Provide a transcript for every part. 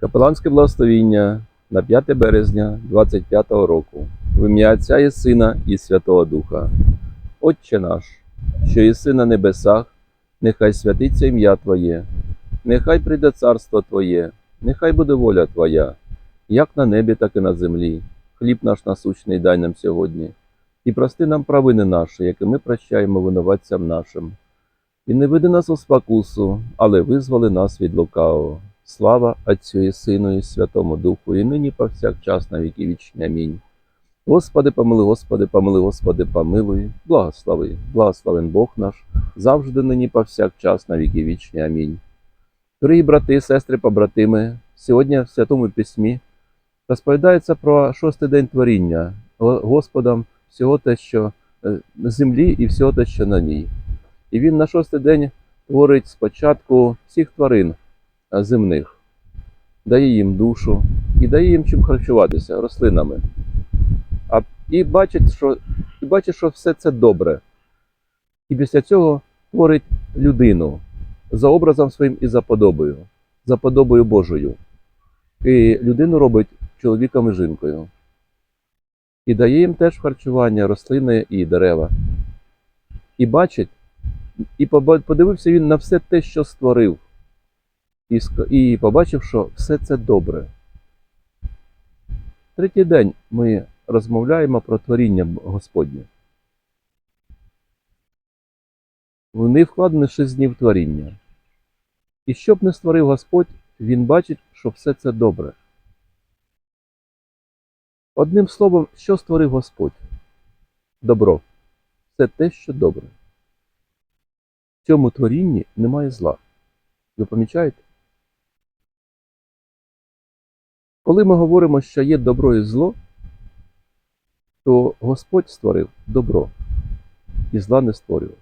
Капеланське благословіння на 5 березня 25 року в ім'я Отця і Сина і Святого Духа. Отче наш, що єси на небесах, нехай святиться ім'я Твоє, нехай прийде царство Твоє, нехай буде воля Твоя, як на небі, так і на землі. Хліб наш насущний дай нам сьогодні, і прости нам провини наші, які ми прощаємо винуватцям нашим. І не веди нас у спокусу, але визволи нас від лукавого. Слава Отцю і Сину і Святому Духу, і нині повсякчас на віки вічні. Амінь. Господи, помилуй, Господи, помилуй, Господи, помилуй, благослови, благословен Бог наш, завжди нині повсякчас на віки вічні. Амінь. Дорогі брати, сестри, побратими, сьогодні в Святому Письмі розповідається про шостий день творіння Го- Господом всього те, що е, на землі і всього те, що на ній. І він на шостий день творить спочатку всіх тварин земних, дає їм душу і дає їм чим харчуватися рослинами. А, і, бачить, що, і бачить, що все це добре. І після цього творить людину за образом своїм і за подобою, за подобою Божою. І людину робить чоловіком і жінкою. І дає їм теж харчування рослини і дерева. І бачить, і подивився він на все те, що створив, і, і побачив, що все це добре. Третій день ми розмовляємо про творіння Господнє. В них вкладено шість днів творіння. І що б не створив Господь, він бачить, що все це добре. Одним словом, що створив Господь? Добро. Це те, що добре. В цьому творінні немає зла. Ви помічаєте? Коли ми говоримо, що є добро і зло, то Господь створив добро і зла не створював.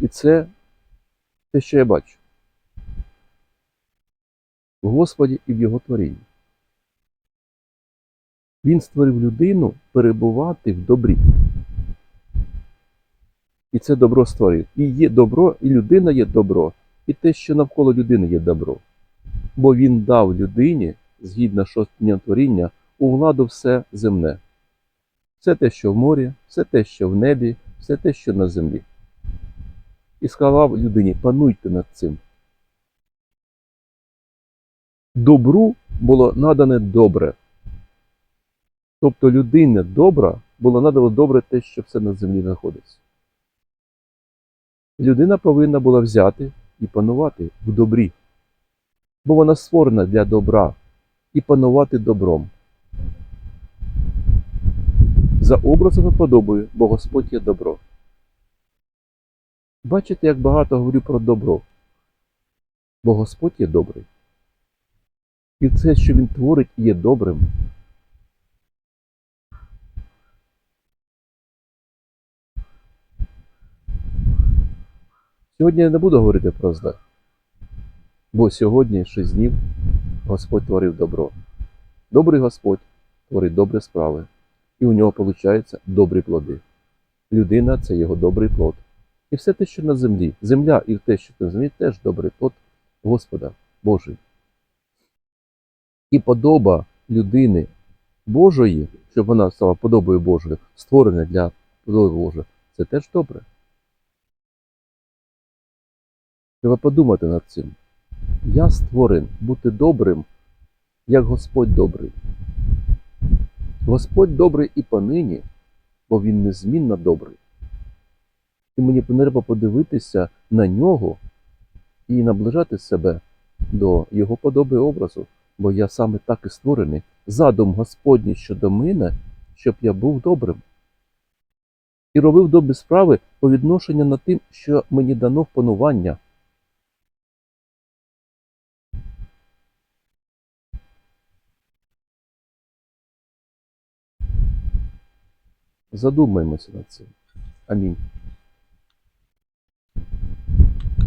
І це те, що я бачу. В Господі і в Його творінні. Він створив людину перебувати в добрі. І це добро створив. І є добро, і людина є добро, і те, що навколо людини є добро. Бо він дав людині, згідно шостого творіння, у владу все земне. Все те, що в морі, все те, що в небі, все те, що на землі. І сказав людині: пануйте над цим. Добру було надане добре. Тобто людині добра було надано добре те, що все на землі знаходиться. Людина повинна була взяти і панувати в добрі, бо вона створена для добра і панувати добром. За образом і подобою, бо Господь є добро. Бачите, як багато говорю про добро, бо Господь є добрий. І це, що Він творить, є добрим. Сьогодні я не буду говорити про зле, бо сьогодні шість днів Господь творив добро. Добрий Господь творить добрі справи, і у нього виходять добрі плоди. Людина це його добрий плод. І все те, що на землі, земля і те, що на землі, теж добрий плод Господа Божий. І подоба людини Божої, щоб вона стала подобою Божою, створена для подоби Божої, це теж добре. Треба подумати над цим. Я створен бути добрим, як Господь добрий. Господь добрий і понині, бо Він незмінно добрий. І мені треба подивитися на нього і наближати себе до Його подоби образу, бо я саме так і створений, задум Господній щодо мене, щоб я був добрим. І робив добрі справи по відношенню на тим, що мені дано в панування. Задумаємося над цим. Амінь.